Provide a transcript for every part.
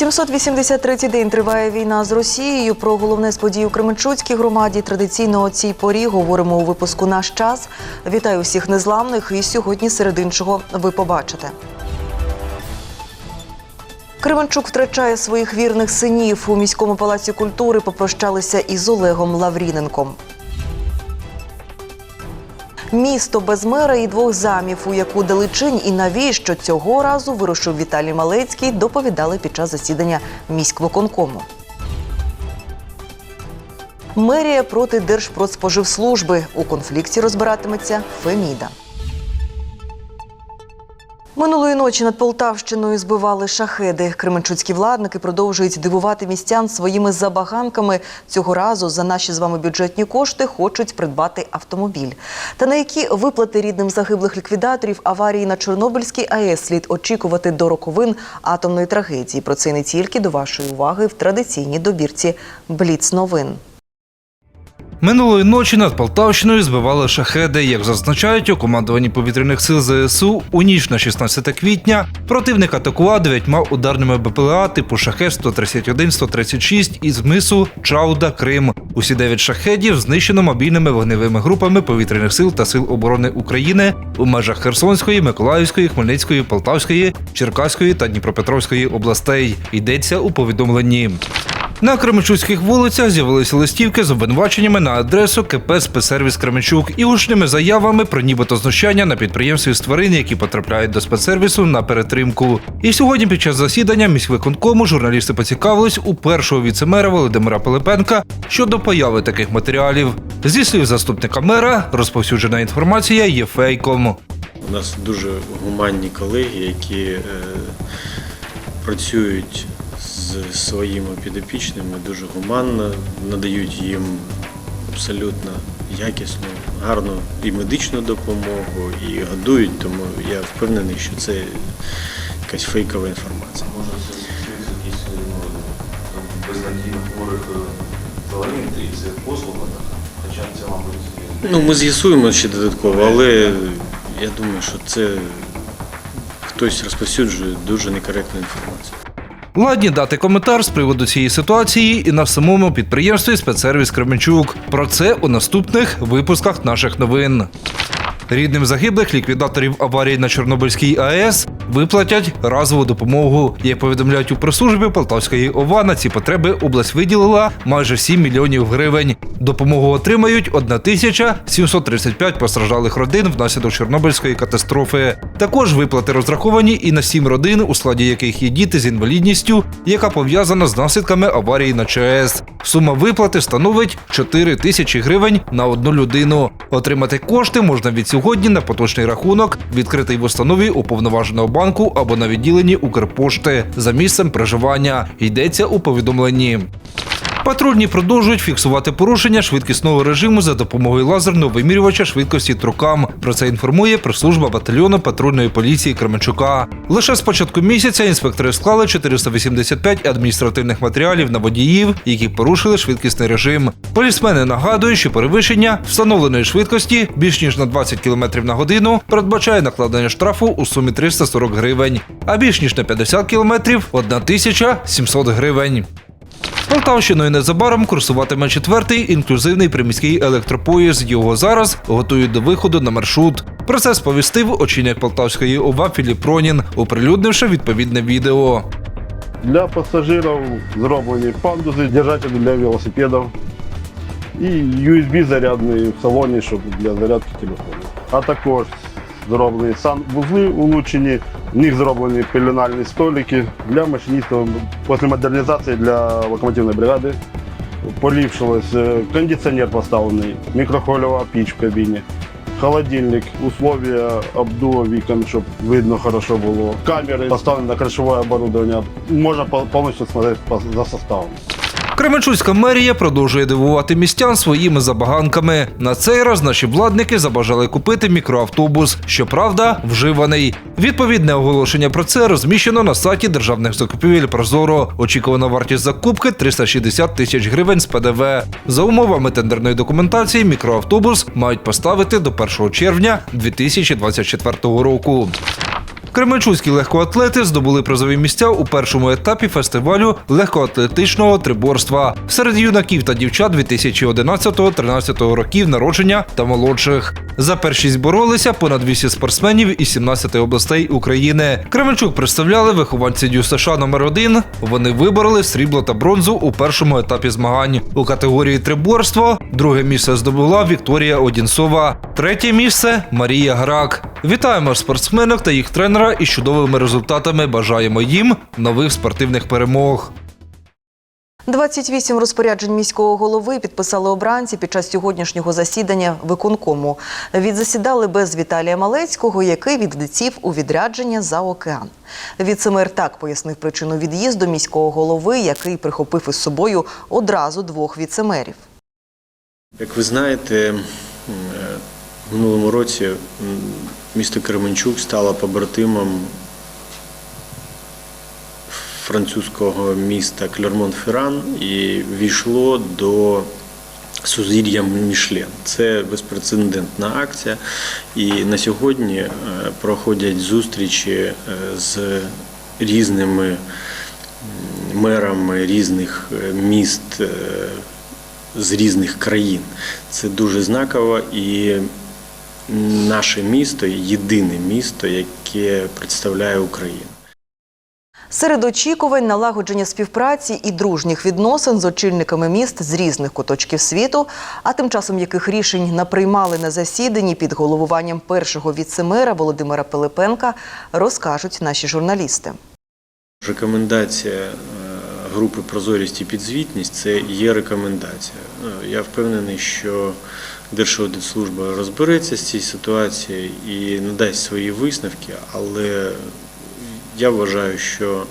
783-й день триває війна з Росією. Про головне з у Кременчуцькій громаді традиційно о цій порі говоримо у випуску Наш час. Вітаю всіх незламних. І сьогодні серед іншого ви побачите. Кременчук втрачає своїх вірних синів. У міському палаці культури попрощалися із Олегом Лавріненком. Місто без мера і двох замів, у яку Далечинь і навіщо цього разу вирушив Віталій Малецький, доповідали під час засідання міськвиконкому. Мерія проти Держпродспоживслужби. У конфлікті розбиратиметься Феміда. Минулої ночі над Полтавщиною збивали шахеди. Кременчуцькі владники продовжують дивувати містян своїми забаганками. Цього разу за наші з вами бюджетні кошти хочуть придбати автомобіль. Та на які виплати рідним загиблих ліквідаторів аварії на Чорнобильській АЕС слід очікувати до роковин атомної трагедії. Про це не тільки до вашої уваги в традиційній добірці Бліц новин. Минулої ночі над Полтавщиною збивали шахеди. Як зазначають у командуванні повітряних сил ЗСУ, у ніч на 16 квітня противник атакував дев'ятьма ударними БПЛА типу шахет 131 136 із мису Чауда Крим. Усі дев'ять шахедів знищено мобільними вогневими групами повітряних сил та сил оборони України у межах Херсонської, Миколаївської, Хмельницької, Полтавської, Черкаської та Дніпропетровської областей. Йдеться у повідомленні. На Кременчуцьких вулицях з'явилися листівки з обвинуваченнями на адресу КП «Спецсервіс Кременчук і гучними заявами про нібито знущання на підприємстві з тварин, які потрапляють до спецсервісу на перетримку. І сьогодні під час засідання міськвиконкому журналісти поцікавились у першого віцемера Володимира Пилипенка щодо появи таких матеріалів. Зі слів заступника мера, розповсюджена інформація є фейком. У нас дуже гуманні колеги, які е, працюють з своїми підопічними дуже гуманно, надають їм абсолютно якісну, гарну і медичну допомогу, і годують, тому я впевнений, що це якась фейкова інформація. Може це якісь ну, безнадійно хворих тварин, і це послуга така. Хоча це, мабуть. Ну, ми з'ясуємо ще додатково, але я думаю, що це хтось розповсюджує дуже некоректну інформацію. Ладні дати коментар з приводу цієї ситуації і на самому підприємстві спецсервіс Кременчук. Про це у наступних випусках наших новин. Рідним загиблих ліквідаторів аварії на Чорнобильській АЕС виплатять разову допомогу. Як повідомляють у прес-службі Полтавської ОВА, на ці потреби область виділила майже 7 мільйонів гривень. Допомогу отримають 1735 постраждалих родин внаслідок Чорнобильської катастрофи. Також виплати розраховані і на 7 родин, у складі яких є діти з інвалідністю, яка пов'язана з наслідками аварії на ЧАЕС. Сума виплати становить 4 тисячі гривень на одну людину. Отримати кошти можна від сьогодні на поточний рахунок, відкритий в установі уповноваженого банку або на відділенні Укрпошти за місцем проживання. Йдеться у повідомленні. Патрульні продовжують фіксувати порушення швидкісного режиму за допомогою лазерного вимірювача швидкості трукам. Про це інформує прес-служба батальйону патрульної поліції Кременчука. Лише з початку місяця інспектори склали 485 адміністративних матеріалів на водіїв, які порушили швидкісний режим. Полісмени нагадують, що перевищення встановленої швидкості більш ніж на 20 км на годину передбачає накладення штрафу у сумі 340 гривень, а більш ніж на 50 км – 1700 гривень. Полтавщиною незабаром курсуватиме четвертий інклюзивний приміський електропоїзд. Його зараз готують до виходу на маршрут. Про це сповістив очільник Полтавської ОВА Філіп Пронін, оприлюднивши відповідне відео. Для пасажирів зроблені пандуси, держателі для велосипедів і USB зарядний в салоні, щоб для зарядки телефону. А також зроблені санвузли улучшені, в них зроблені пеленальні столики для машиністів після модернізації для локомотивної бригади. Поліпшилось, е, кондиціонер поставлений, мікрохвильова піч в кабіні. Холодильник, условия обдува вікон, щоб видно хорошо було. Камери поставлені на кришове оборудовання. Можна повністю смотрети по- за составом. Кременчуцька мерія продовжує дивувати містян своїми забаганками. На цей раз наші владники забажали купити мікроавтобус, щоправда, вживаний. Відповідне оголошення про це розміщено на сайті державних закупівель Прозоро. Очікувана вартість закупки 360 тисяч гривень з ПДВ. За умовами тендерної документації, мікроавтобус мають поставити до 1 червня 2024 року. Кременчуцькі легкоатлети здобули призові місця у першому етапі фестивалю легкоатлетичного триборства серед юнаків та дівчат 2011-13 років народження та молодших. За першість боролися понад 200 спортсменів із 17 областей України. Кременчук представляли вихованці Дю США номер 1 Вони вибороли срібло та бронзу у першому етапі змагань. У категорії триборство друге місце здобула Вікторія Одінцова, третє місце Марія Грак. Вітаємо спортсменок та їх тренера із чудовими результатами. Бажаємо їм нових спортивних перемог. 28 розпоряджень міського голови підписали обранці під час сьогоднішнього засідання виконкому. Відзасідали без Віталія Малецького, який відлетів у відрядження за океан. Віцемер так пояснив причину від'їзду міського голови, який прихопив із собою одразу двох віцемерів. Як ви знаєте, е, в минулому році місто Кременчук стало побратимом французького міста Клермон-Ферран і війшло до сузір'я Мішлен. Це безпрецедентна акція. І на сьогодні е, проходять зустрічі е, з різними мерами різних е, міст. з різних країн. Це дуже знаково і наше місто єдине місто, яке представляє Україну. Серед очікувань налагодження співпраці і дружніх відносин з очільниками міст з різних куточків світу, а тим часом яких рішень наприймали на засіданні під головуванням першого віцемера Володимира Пилипенка, розкажуть наші журналісти. Рекомендація е, групи прозорість і підзвітність це є рекомендація. Е, Я впевнений, що Держаудитслужба розбереться з цією ситуацією і надасть свої висновки, але я вважаю, що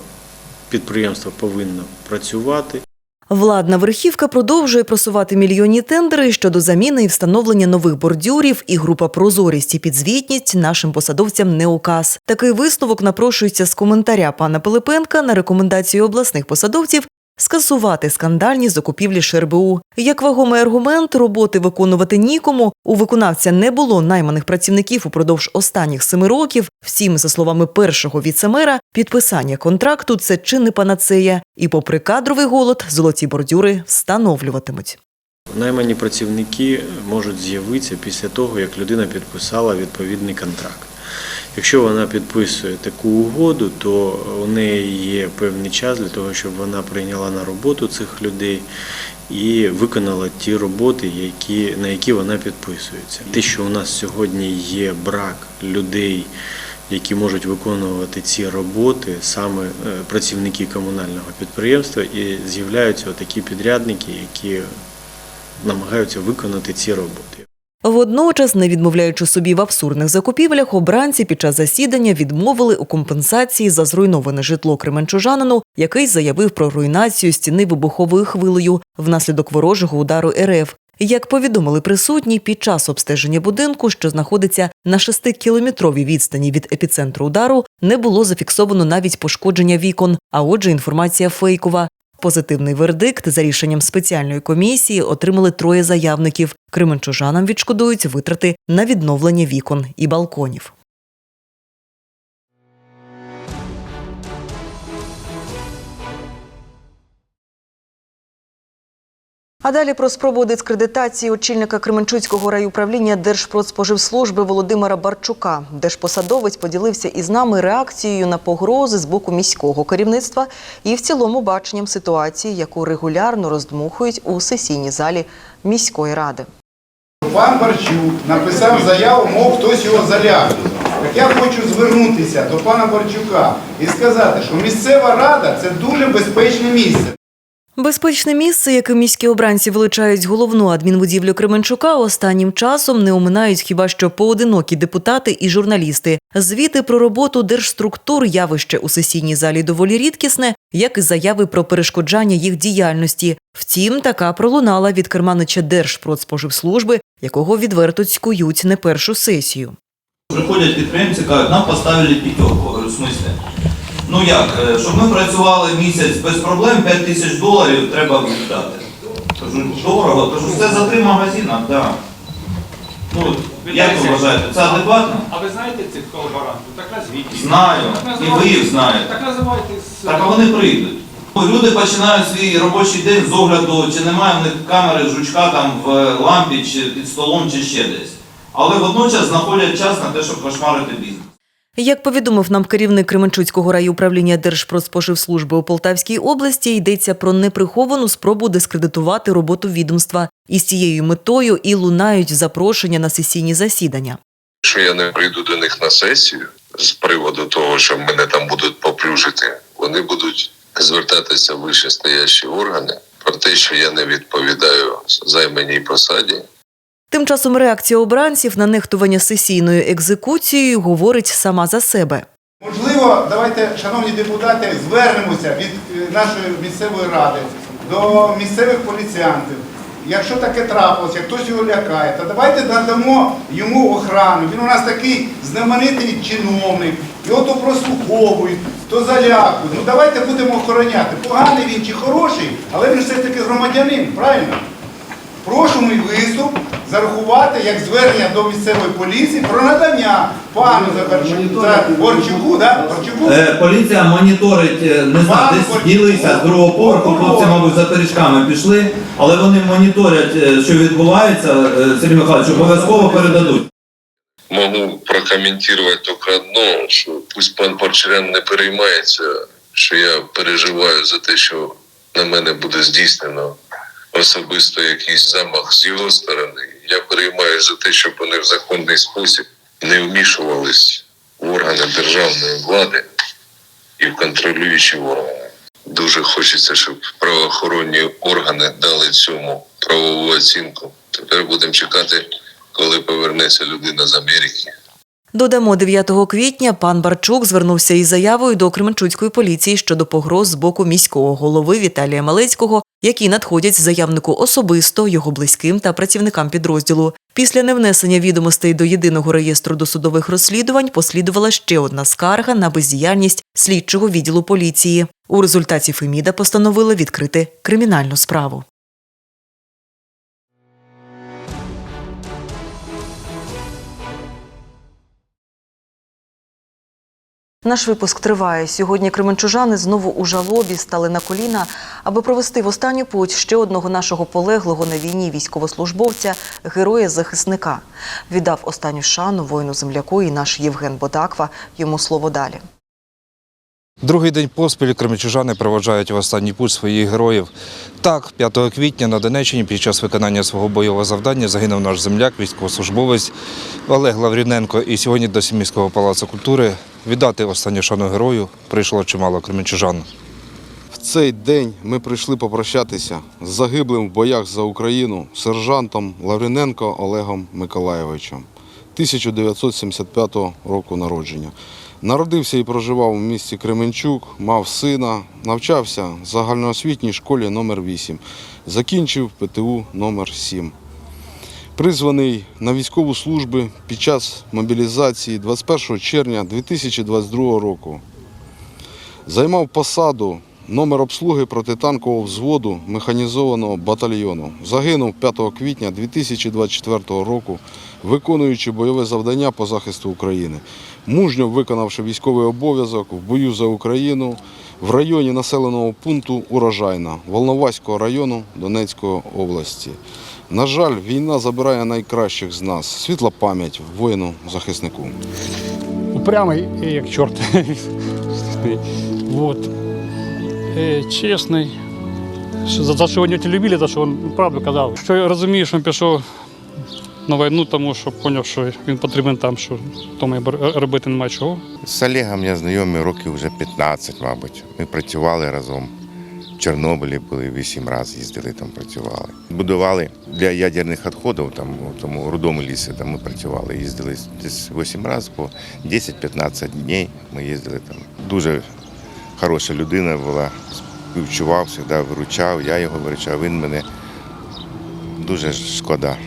підприємство повинно працювати. Владна верхівка продовжує просувати мільйонні тендери щодо заміни і встановлення нових бордюрів, і група прозорість і підзвітність нашим посадовцям не указ. Такий висновок напрошується з коментаря пана Пилипенка на рекомендацію обласних посадовців скасувати скандальні закупівлі ШРБУ. Як вагомий аргумент, роботи виконувати нікому. У виконавця не було найманих працівників упродовж останніх семи років. Втім, за словами першого віцемера, підписання контракту це чи не панацея. І попри кадровий голод, золоті бордюри встановлюватимуть. Наймані працівники можуть з'явитися після того, як людина підписала відповідний контракт. Якщо вона підписує таку угоду, то у неї є певний час для того, щоб вона прийняла на роботу цих людей і виконала ті роботи, які, на які вона підписується. Те, що у нас сьогодні є брак людей, які можуть виконувати ці роботи, саме е, працівники комунального підприємства, і з'являються такі підрядники, які намагаються виконати ці роботи. Водночас, не відмовляючи собі в абсурдних закупівлях, обранці під час засідання відмовили у компенсації за зруйноване житло кременчужанину, який заявив про руйнацію стіни вибуховою хвилею внаслідок ворожого удару РФ. Як повідомили присутні, під час обстеження будинку, що знаходиться на 6-кілометровій відстані від епіцентру удару, не було зафіксовано навіть пошкодження вікон, а отже, інформація фейкова. Позитивний вердикт за рішенням спеціальної комісії отримали троє заявників. Кременчужанам відшкодують витрати на відновлення вікон і балконів. А далі про спробу дискредитації очільника Кременчуцького райуправління Держпродспоживслужби Володимира Барчука. Держпосадовець поділився із нами реакцією на погрози з боку міського керівництва і в цілому баченням ситуації, яку регулярно роздмухують у сесійній залі міської ради. Пан Барчук написав заяву, мов хтось його заляже. Так я хочу звернутися до пана Барчука і сказати, що місцева рада це дуже безпечне місце. Безпечне місце, яким міські обранці величають головну адмінбудівлю Кременчука, останнім часом не оминають хіба що поодинокі депутати і журналісти. Звіти про роботу держструктур явище у сесійній залі доволі рідкісне, як і заяви про перешкоджання їх діяльності. Втім, така пролунала від керманича Держпродспоживслужби, якого відверто цькують не першу сесію. Приходять підприємці, кажуть, нам поставили. Говорю, в смислі? Ну як, е, щоб ми працювали місяць без проблем, 5 тисяч доларів треба віддати. Кажу, дорого, кажу, це за три магазини, так. Да. Ну, як ви вважаєте, це адекватно? А ви знаєте цих колаборантів? Так назвіть. Знаю. І ви їх знаєте. Так називайте. Так а вони прийдуть. Люди починають свій робочий день з огляду, чи немає в них камери жучка там в лампі, чи під столом, чи ще десь. Але водночас знаходять час на те, щоб кошмарити бізнес. Як повідомив нам керівник Кременчуцького райуправління Держпродспоживслужби у Полтавській області, йдеться про неприховану спробу дискредитувати роботу відомства. І з цією метою і лунають запрошення на сесійні засідання. Якщо я не прийду до них на сесію з приводу того, що мене там будуть поплюжити, вони будуть звертатися в вищестоящі органи про те, що я не відповідаю займаній посаді, Тим часом реакція обранців на нехтування сесійною екзекуцією говорить сама за себе. Можливо, давайте, шановні депутати, звернемося від е, нашої місцевої ради до місцевих поліціянтів. Якщо таке трапилося, хтось його лякає, то давайте надамо йому охрану. Він у нас такий знаменитий чиновник, його то прослуховують, то залякують. Ну давайте будемо охороняти. Поганий він чи хороший, але він все ж таки громадянин, правильно? Прошу мій виступ зарахувати як звернення до місцевої поліції про надання пану Захарчуку, Борчуку, да? Борчуку, Е, поліція моніторить, е, не знаю, десь ділися з другого поверху, хлопці, мабуть, за пиріжками пішли, але вони моніторять, е, що відбувається, е, Сергій Михайлович, обов'язково передадуть. Могу прокоментувати тільки одно, що пусть пан Парчарян не переймається, що я переживаю за те, що на мене буде здійснено особисто якийсь замах з його сторони. Я переймаюся за те, щоб вони в законний спосіб не вмішувались в органи державної влади і в контролюючі органи. Дуже хочеться, щоб правоохоронні органи дали цьому правову оцінку. Тепер будемо чекати, коли повернеться людина з Америки. Додамо, 9 квітня пан Барчук звернувся із заявою до Кременчуцької поліції щодо погроз з боку міського голови Віталія Малецького, які надходять заявнику особисто, його близьким та працівникам підрозділу. Після невнесення відомостей до єдиного реєстру досудових розслідувань послідувала ще одна скарга на бездіяльність слідчого відділу поліції. У результаті Феміда постановила відкрити кримінальну справу. Наш випуск триває. Сьогодні кременчужани знову у жалобі стали на коліна, аби провести в останню путь ще одного нашого полеглого на війні військовослужбовця, героя-захисника. Віддав останню шану воїну земляку і наш Євген Бодаква. Йому слово далі. Другий день поспіль кремічужани проводжають в останній путь своїх героїв. Так, 5 квітня на Донеччині під час виконання свого бойового завдання загинув наш земляк, військовослужбовець Олег Лавріненко. І сьогодні до Сімейського палацу культури віддати останню шану герою прийшло чимало кремічужан. В цей день ми прийшли попрощатися з загиблим в боях за Україну сержантом Лавриненко Олегом Миколаєвичем 1975 року народження. Народився і проживав у місті Кременчук, мав сина, навчався в загальноосвітній школі номер 8 закінчив ПТУ номер 7 Призваний на військову службу під час мобілізації 21 червня 2022 року. Займав посаду номер обслуги протитанкового взводу механізованого батальйону. Загинув 5 квітня 2024 року, виконуючи бойове завдання по захисту України. Мужньо виконавши військовий обов'язок в бою за Україну в районі населеного пункту Урожайна Волноваського району Донецької області. На жаль, війна забирає найкращих з нас. Світла пам'ять воїну-захиснику. Упрямий, як чорт. вот. Е, чесний. За, за що не любили, за що він правду казав. Що я розумію, що він пішов на війну, тому що зрозумів, що він потрібен там, що тому робити немає чого. З Олегом я знайомий років вже 15, мабуть. Ми працювали разом. Чорнобилі були вісім разів їздили там, працювали. Будували для ядерних відходів, там у тому рудому лісі, там ми працювали. Їздили десь 8 разів по 10-15 днів. Ми їздили там. Дуже хороша людина була, співчував, завжди виручав, я його виручав, він мене дуже шкода.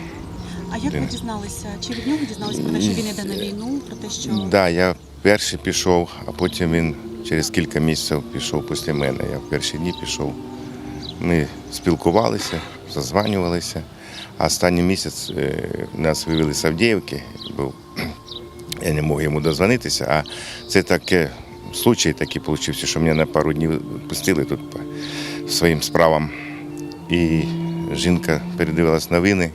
А як ви дізналися? Чи від нього дізналися про те, що він йде на війну, про те, що Да, я перший пішов, а потім він через кілька місяців пішов після мене. Я в перші дні пішов. Ми спілкувалися, зазванювалися. А останній місяць е, нас вивели з Авдіївки, був, я не мог йому дозвонитися, а це таке случай такий вийшов, що мене на пару днів пустили тут по своїм справам. І жінка передивилась новини,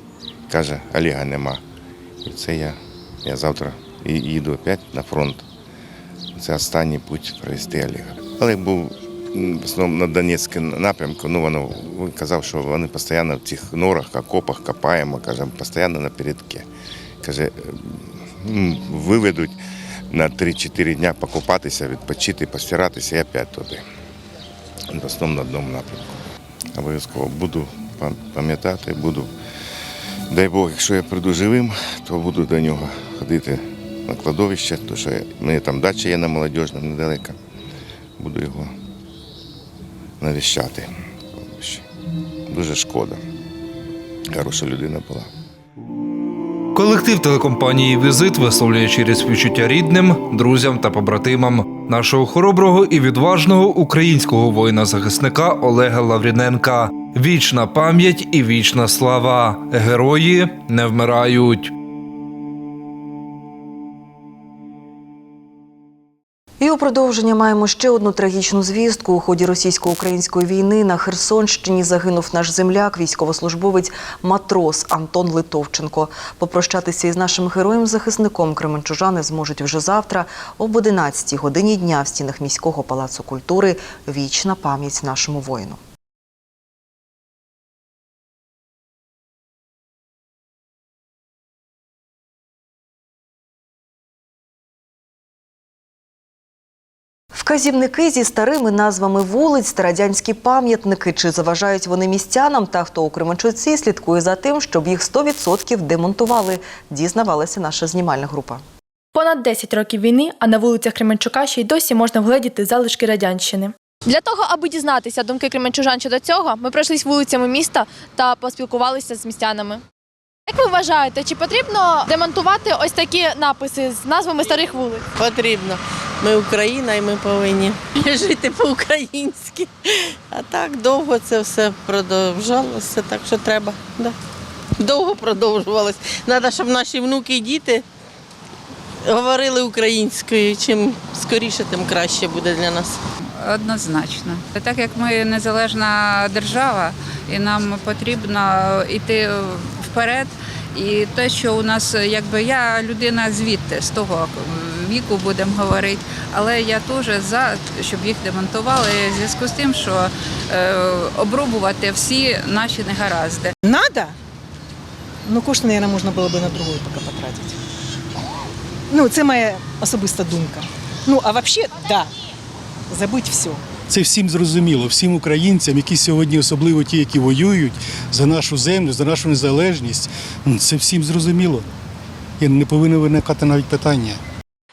каже, Олега нема. І це я, я завтра їду опять на фронт. Це останній путь провести Олега. Олег був в основному на Донецькому напрямку. Ну, воно, він казав, що вони постійно в цих норах, окопах копаємо, каже, постійно на передке. Каже, виведуть на 3-4 дня покупатися, відпочити, постиратися і опять туди. В основному на одному напрямку. Обов'язково буду пам'ятати, буду. Дай Бог, якщо я прийду живим, то буду до нього ходити на кладовище, тому що я- там дача є на молодіжному недалеко. Буду його навіщати. Дуже шкода. Хороша людина була. Колектив телекомпанії Візит висловлює через співчуття рідним, друзям та побратимам нашого хороброго і відважного українського воїна-захисника Олега Лавріненка. Вічна пам'ять і вічна слава. Герої не вмирають. І у продовження маємо ще одну трагічну звістку. У ході російсько-української війни на Херсонщині загинув наш земляк, військовослужбовець матрос Антон Литовченко. Попрощатися із нашим героєм-захисником кременчужани зможуть вже завтра об 11 годині дня в стінах міського палацу культури. Вічна пам'ять нашому воїну. Вказівники зі старими назвами вулиць та радянські пам'ятники. Чи заважають вони містянам? Та хто у Кременчуці слідкує за тим, щоб їх 100% демонтували, дізнавалася наша знімальна група. Понад 10 років війни, а на вулицях Кременчука ще й досі можна вгледіти залишки радянщини. Для того, аби дізнатися думки кременчужан щодо цього, ми пройшлись вулицями міста та поспілкувалися з містянами. Як ви вважаєте, чи потрібно демонтувати ось такі написи з назвами старих вулиць? Потрібно. Ми Україна і ми повинні жити по-українськи. А так довго це все продовжалося, так що треба. Да. Довго продовжувалось. Треба, щоб наші внуки і діти говорили українською. Чим скоріше, тим краще буде для нас. Однозначно. Так як ми незалежна держава, і нам потрібно йти вперед. І те, що у нас, якби я людина звідти, з того віку будемо говорити, але я теж за, щоб їх демонтували в зв'язку з тим, що е, обрубувати всі наші негаразди. Надо? Ну, кошти, мабуть, можна було б на другою поки потратити. Ну, це моя особиста думка. Ну, а взагалі, да, забудь все. Це всім зрозуміло, всім українцям, які сьогодні, особливо ті, які воюють за нашу землю, за нашу незалежність. ну, Це всім зрозуміло. І не повинно виникати навіть питання.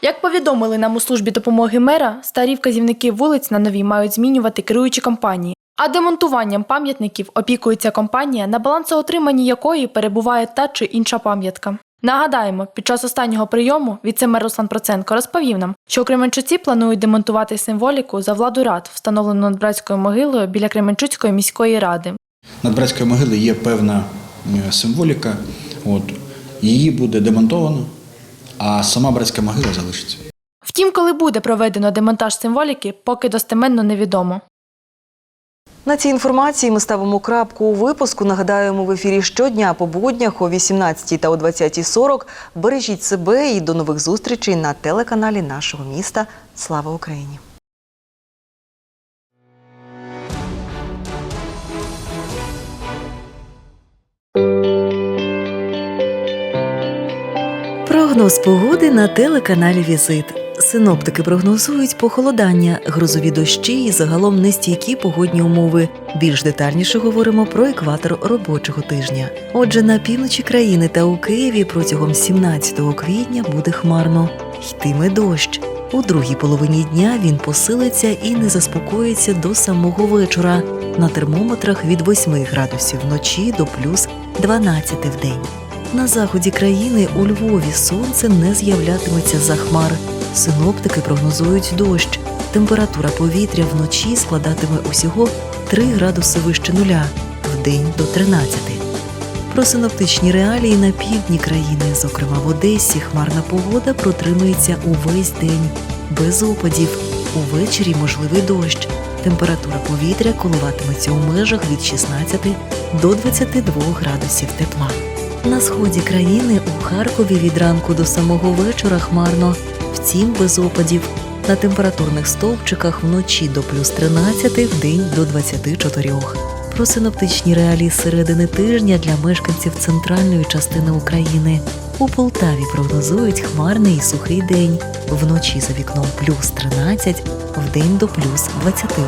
Як повідомили нам у службі допомоги мера, старі вказівники вулиць на нові мають змінювати керуючі компанії. А демонтуванням пам'ятників опікується компанія, на балансоотриманні якої перебуває та чи інша пам'ятка. Нагадаємо, під час останнього прийому віцемер Руслан Проценко розповів нам, що у Кременчуці планують демонтувати символіку за владу рад, встановлену над братською могилою біля Кременчуцької міської ради. Над братською могилою є певна е, символіка. От, її буде демонтовано, а сама братська могила залишиться. Втім, коли буде проведено демонтаж символіки, поки достеменно невідомо. На цій інформації ми ставимо крапку у випуску. Нагадаємо, в ефірі щодня по буднях о 18 та о 20.40. Бережіть себе і до нових зустрічей на телеканалі нашого міста. Слава Україні! Прогноз погоди на телеканалі Візит. Синоптики прогнозують похолодання, грозові дощі і загалом нестійкі погодні умови. Більш детальніше говоримо про екватор робочого тижня. Отже, на півночі країни та у Києві протягом 17 квітня буде хмарно. Йтиме дощ. У другій половині дня він посилиться і не заспокоїться до самого вечора. На термометрах від 8 градусів вночі до плюс 12 в день. На заході країни у Львові сонце не з'являтиметься за хмар. Синоптики прогнозують дощ. Температура повітря вночі складатиме усього 3 градуси вище нуля, вдень до 13. Про синоптичні реалії на півдні країни, зокрема в Одесі, хмарна погода протримується увесь день, без опадів. Увечері можливий дощ. Температура повітря коливатиметься у межах від 16 до 22 градусів тепла. На сході країни у Харкові від ранку до самого вечора хмарно, втім без опадів. На температурних стовпчиках вночі до плюс 13, вдень до 24. Про синоптичні реалії середини тижня для мешканців центральної частини України. У Полтаві прогнозують хмарний і сухий день. Вночі за вікном плюс 13, вдень до плюс 21.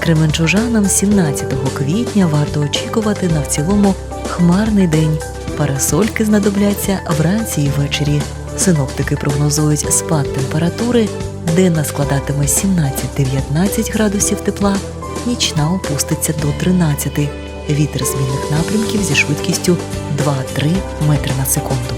Кременчужанам 17 квітня варто очікувати на в цілому хмарний день. Парасольки знадобляться вранці і ввечері. Синоптики прогнозують спад температури, денна складатиме 17-19 градусів тепла, нічна опуститься до 13. Вітер змінних напрямків зі швидкістю 2-3 метри на секунду.